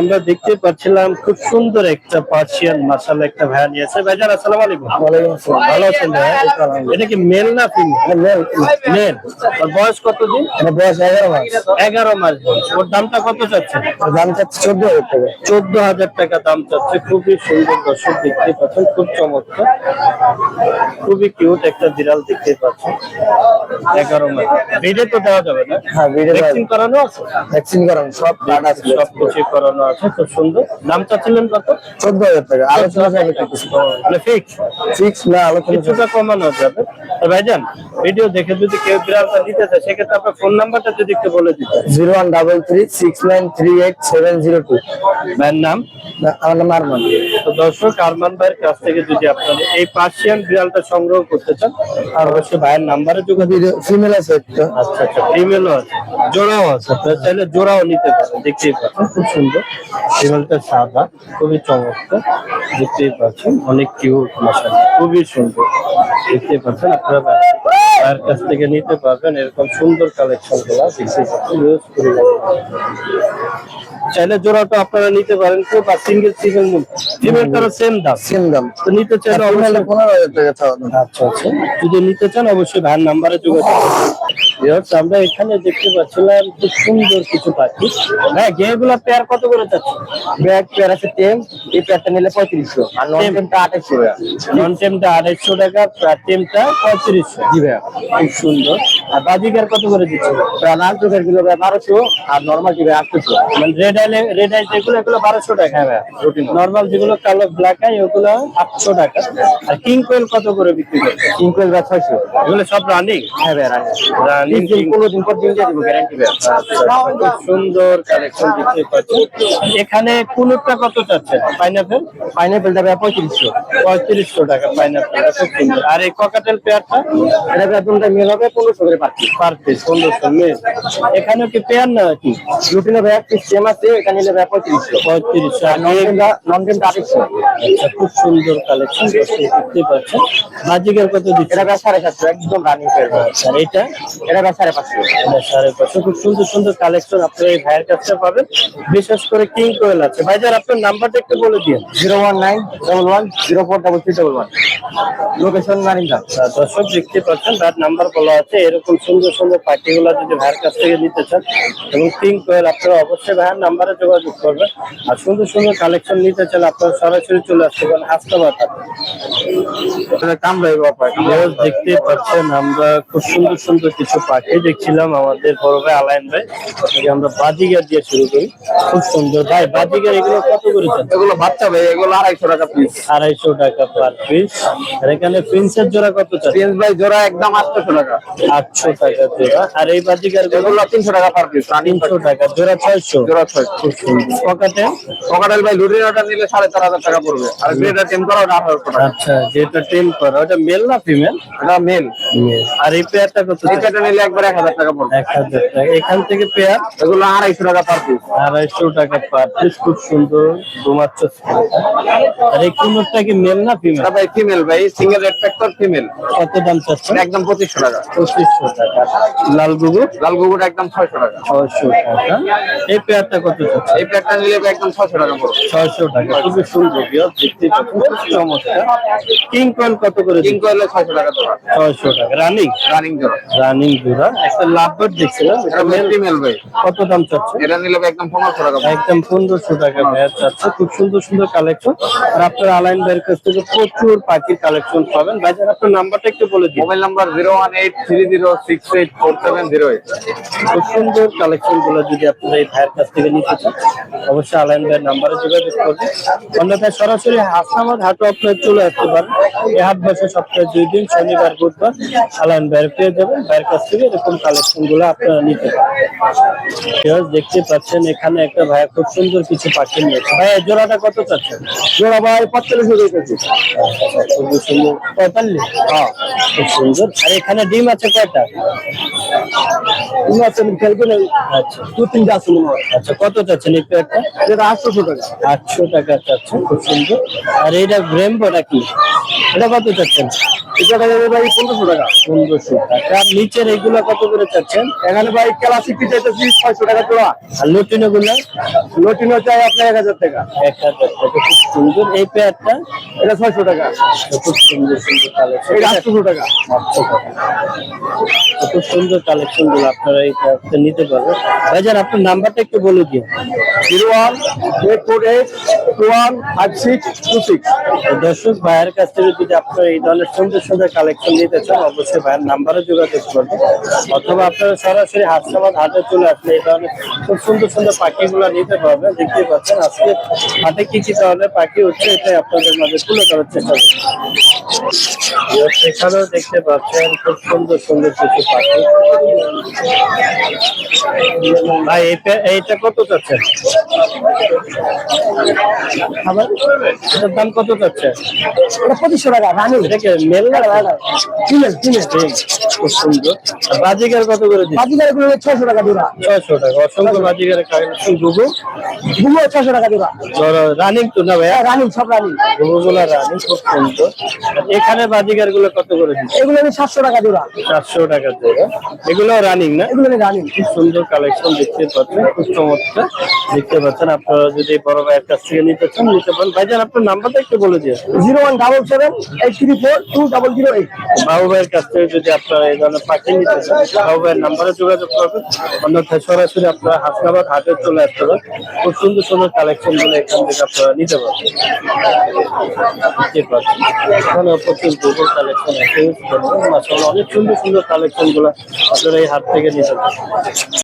আমরা দেখতে পাচ্ছিলাম খুব সুন্দর একটা পার্সিয়ান মাসাল একটা ভাইয়া নিয়েছে। ভাইজান আসসালাম আলাইকুম। ভালো আছেন এটা কি মেল না ফিমেল মেল বয়স কত দিন? বয়স এগারো মাস। এগারো মাস ওর দামটা কত চাচ্ছে? দাম চাচ্ছে চোদ্দ হাজার টাকা। চোদ্দ হাজার টাকা দাম চাচ্ছে। খুবই সুন্দর দর্শক দেখতে পাচ্ছেন খুব চমৎকার। খুবই কিউট একটা বিড়াল দেখতে পাচ্ছেন। এগারো মাস। বেডে তো দেওয়া যাবে না। হ্যাঁ ভিডিও ভ্যাকসিন করানো আছে? ভ্যাকসিন করানো সব কার্ড আছে। সব কিছু করানো আছে খুব সুন্দর। দাম চাচ্ছিলেন কত? চোদ্দ হাজার টাকা। আলোচনা যাবে মানে ফিক্স ফিক্স না আলোচনা কিছুটা কমানো যাবে। ভাইজান ভিডিও দেখে যদি কেউ বিড়ালটা নিতে চায় সেক্ষেত্রে আপনার ফোন নাম্বারটা যদি একটু বলে দিতে। Zero one double three six nine three eight seven zero two. ভাইয়ের নাম? আমার নাম আরমান। তো দর্শক আরমান ভাইয়ের কাছ থেকে যদি আপনারা এই পার্সিয়ান বিড়ালটা সংগ্রহ করতে চান আর অবশ্যই ভাইয়ের নাম্বারে যোগাযোগ ফিমেল আছে একটা। আচ্ছা আচ্ছা ফিমেলও আছে। জোড়াও আছে আপনারা চাইলে জোড়াও নিতে পারেন দেখতেই পাচ্ছেন খুব সুন্দর। ফিমেলটা সাদা খুবই চমৎকার দেখতেই পাচ্ছেন অনেক কিউট মশাল খুবই সুন্দর। দেখতেই পাচ্ছেন আপনারা তার কাছ থেকে নিতে পারবেন এরকম সুন্দর কালেকশনগুলা ইউজ চাইলে জোড়াটা আপনারা নিতে পারেন কেউ বা সিঙ্গেল সিঙ্গেল ফিমেলটারও সেম দাম। সেম দাম। তো নিতে চাইলে ফিমেল অবশ্যই পনেরো হাজার টাকা আচ্ছা আচ্ছা। যদি নিতে চান অবশ্যই ভাইয়ের নাম্বারে যোগাযোগ আমরা এখানে দেখতে পাচ্ছিলাম খুব সুন্দর কিছু পাখি। হ্যাঁ গেগুলা পেয়ার কত করে যাচ্ছে? ব্যাগ পেয়ার আছে টেম এই পেয়ারটা নিলে পঁয়ত্রিশশো। আর নন টেমটা আঠাইশশো টাকা নন টেমটা টাকা টেমটা পঁয়ত্রিশশো। জি ভাইয়া। খুব সুন্দর। আর বাজিকার কত করে দিচ্ছে? লাল চোখের ভাই বারোশো আর নর্মাল কি ভাই আটশোশো। মানে রেড আইলে রেড আই যেগুলো এগুলো বারোশো টাকা। হ্যাঁ ভাইয়া নর্মাল যেগুলো কালো ব্ল্যাক আই ওগুলো আটশো টাকা। আর কিং কোয়েল কত করে বিক্রি করছে? কিঙ্কল ভাই ছয়শো। এগুলো সব রানিং হ্যাঁ ভাই রানি পর সুন্দর কালেকশন এখানে কুনুরটা কত চাচ্ছেন পাইনাপেল পাইনাপেলটা ভাই পঁয়ত্রিশশো। পঁয়ত্রিশশো টাকা সুন্দর। আর এই ককাটেল পেয়ারটা এটা আপনার মেল হবে পনেরোশো করে পাচ্ছি। পার পিস পনেরোশো মেল এখানেও কি পেয়ার না কি? রুটিনে ভাই এক পিস সেম আছে এখানে নিলে ভাই পঁয়ত্রিশশো। পঁয়ত্রিশশো। আর নন টেমটা নন আচ্ছা, খুব সুন্দর কালেকশন দেখতে পাচ্ছেন। বাজিকের কত দিচ্ছে? এটা সাড়ে সাতশো একদম রানিং পেয়ার আর এটা? এটা ভাই সাড়ে পাঁচশো। এটা সাড়ে পাঁচশো। খুব সুন্দর সুন্দর কালেকশন আপনারা এই ভাইয়ের কাছে পাবেন। বিশেষ করে কিং কোয়েল আছে। ভাইজার আপনার নাম্বারটা একটু বলে দিন। Zero one nine double one zero four double three double one. Location Narinda আহ, দর্শক দেখতে পাচ্ছেন তার নাম্বার বলা আছে। এরকম সুন্দর সুন্দর যদি ভাইয়ের কাছ থেকে নিতে চান এবং পিঙ্ক কোয়েল আপনারা অবশ্যই ভাইয়ের নাম্বারে যোগাযোগ করবেন। আর সুন্দর সুন্দর কালেকশন নিতে চান আপনারা সরাসরি চলে আসতে পারেন বাবা Viewers, দেখতে পাচ্ছেন আমরা খুব সুন্দর সুন্দর কিছু পাখি দেখছিলাম আমাদের বড় ভাই আলাইন ভাই। আমরা বাজিগার দিয়ে শুরু করি। খুব সুন্দর। ভাই বাজিগার এগুলো কত করেছেন এগুলো বাচ্চা ভাই এগুলো আড়াইশো টাকা পিস আড়াইশো টাকা পার পিস আর এখানে প্রিন্সের জোড়া কত চান? প্রিন্স ভাই জোড়া একদম আটশো টাকা। আটশো টাকা জোড়া। আর এই বাজিগারগুলো এগুলো তিনশো টাকা পার পিস তিনশো টাকা জোড়া ছয়শো। জোড়া ছয় খুব সুন্দর। পকেটে? ককাটেল ভাই লুটিনাটা নিলে সাড়ে চার হাজার টাকা পড়বে। আর গ্রেডার টেম করা ওটা আঠারোশো টাকা। আচ্ছা যেটা টেম করা ওটা মেল না ফিমেল এটা মেল আর এই পেয়ারটা কত এই নিলে একবার এক হাজার টাকা পড়বে। এক হাজার টাকা। এখান থেকে পেয়ার? এগুলো আড়াইশো টাকা পার পিস আড়াইশো টাকা পার পিস খুব সুন্দর। ঘুমাচ্ছ আর এই কুমোরটা কি মেল না ফিমেল ভাই ফিমেল ভাই সিঙ্গেল রেড ফ্যাক্টর ফিমেল কত দাম চাচ্ছেন? একদম পঁচিশশো টাকা। পঁচিশশো টাকা। লাল লাল একদম ছয়শো টাকা। ছয়শো টাকা। এই পেয়ারটা কত এই প্যাকটা নিলে একদম ছয়শো টাকা পড়বে। ছয়শো টাকা। খুবই সুন্দর বিয়ার দেখতে খুব চমৎকার। কিং কয়েল কত করে কিং কোয়েলে ছয়শো টাকা ছয়শো টাকা। রানিং? রানিং জোড়া রানিং জোড়া একটা লাভবার দেখছিলাম এটা এটা মেল ফিমেল ভাই। কত দাম চাচ্ছে? এটা নিলে একদম পনেরোশো টাকা একদম পনেরোশো টাকা ভাইয়ার চাচ্ছে খুব সুন্দর সুন্দর কালেকশন আর আপনার আলাইন ভাইয়ের কাছ থেকে প্রচুর পাখির কালেকশন পাবেন। ভাইজান আপনার নাম্বারটা একটু বলে দিন। মোবাইল নাম্বার খুব সুন্দর কালেকশনগুলো যদি আপনারা এই ভাইয়ের কাছ থেকে নিতে চান অবশ্যই আলাইন ভাইয়ের নাম্বারে যোগাযোগ করবেন। অন্যথায় সরাসরি হাসনাবাদ হাটও আপনার চলে আসতে পারেন। এই হাট বসে সপ্তাহে দুই দিন শনিবার বুধবার আলাইন ভাইয়ের পেয়ে যাবেন। ভাইয়ের কাছ থেকে এরকম কালেকশনগুলো আপনারা নিতে পারেন। দেখতে পাচ্ছেন এখানে একটা ভাইয়া খুব সুন্দর কিছু পাখি নিয়েছে। ভাই জোড়াটা কত চাচ্ছেন? জোড়া ভাই পঁয়তাল্লিশ দিতেছি খুবই সুন্দর। পঁয়তাল্লিশ? হ্যাঁ খুব সুন্দর। আর এখানে ডিম আছে কয়টা? খেলবে না আচ্ছা। দু তিনটা আছে আচ্ছা কত চাচ্ছেন এই পেয়ারটা যেটা আটশোশো টাকা। আটশো টাকা চাচ্ছেন খুব সুন্দর। আর এইটা ব্রেম্বো নাকি? এটা কত চাচ্ছেন? এটা যাবে ভাই পনেরোশো টাকা। পনেরোশো টাকা। নিচের এইগুলো কত করে চাচ্ছেন? এখানে ভাই ক্লাসিক চাইতেছি ছয়শো টাকা আর লুটিনো গুলো লটিনো চাই আপনার এক হাজার টাকা। এক হাজার টাকা খুব সুন্দর। এই পেয়ারটা? এটা ছয়শো টাকা। খুব সুন্দর সুন্দর কালেকশন এটা আটশোশো টাকা। খুব সুন্দর কালেকশনগুলো আপনারা এই পেয়ারটা নিতে পারবেন। ভাইজান আপনার নাম্বারটা একটু বলে দিন। Zero one eight four eight two one five six two six দর্শক ভাইয়ের কাছ থেকে যদি আপনার এই ধরনের সুন্দর সুন্দর কালেকশন নিতে চান অবশ্যই ভাইয়ের নাম্বারে যোগাযোগ করবেন। অথবা আপনারা সরাসরি হাসনাবাদ হাটে চলে আসলে এই ধরনের খুব সুন্দর সুন্দর পাখিগুলো নিতে পারবেন দেখতে পাচ্ছেন। আজকে হাটে কি কি ধরনের পাখি হচ্ছে এটাই আপনাদের মাঝে তুলে ধরার চেষ্টা করছি এখানেও দেখতে পাচ্ছেন খুব সুন্দর সুন্দর কিছু পাখি। ভাই এইটা কত চাচ্ছেন আবার দাম কত চাচ্ছে? পঁচিশশো টাকা রানি। মেল না খুব সুন্দর। বাজিকার কত করে দিচ্ছে? ছয়শো টাকা জোড়া ছয়শো টাকা। অসংখ্য কালেকশন ছয়শো টাকা জোড়া রানিং তো না ভাইয়া? রানি সব রানি গুগুগুলা রানিং খুব সুন্দর। এখানে বাজিকারগুলো কত করে দিচ্ছে? এগুলো আমি সাতশো টাকা জোড়া চারশো টাকা করে। এগুলো রানিং না? এগুলো রানি খুব সুন্দর কালেকশন দেখতে পাচ্ছেন। খুব চমৎকার। দেখতে পাচ্ছেন আপনারা যদি বড় ভাইয়ের কাছ থেকে নিতে চান নিতে পারেন। ভাইজান আপনার নাম্বারটা একটু বলে zero one double seven eight three four two double zero কাছ থেকে যদি আপনারা এই ধরনের পাখি নিতে চান বাবু ভাইয়ের নাম্বারে যোগাযোগ করবেন। অন্যথায় সরাসরি আপনারা হাসনাবাদ হাটে চলে আসতে পারেন। খুব সুন্দর সুন্দর কালেকশনগুলো এখান থেকে আপনারা নিতে পারবেন। এখানে প্রচুর গুগল কালেকশন আছে। অনেক সুন্দর সুন্দর কালেকশনগুলো আপনারা এই হাট থেকে নিতে পারেন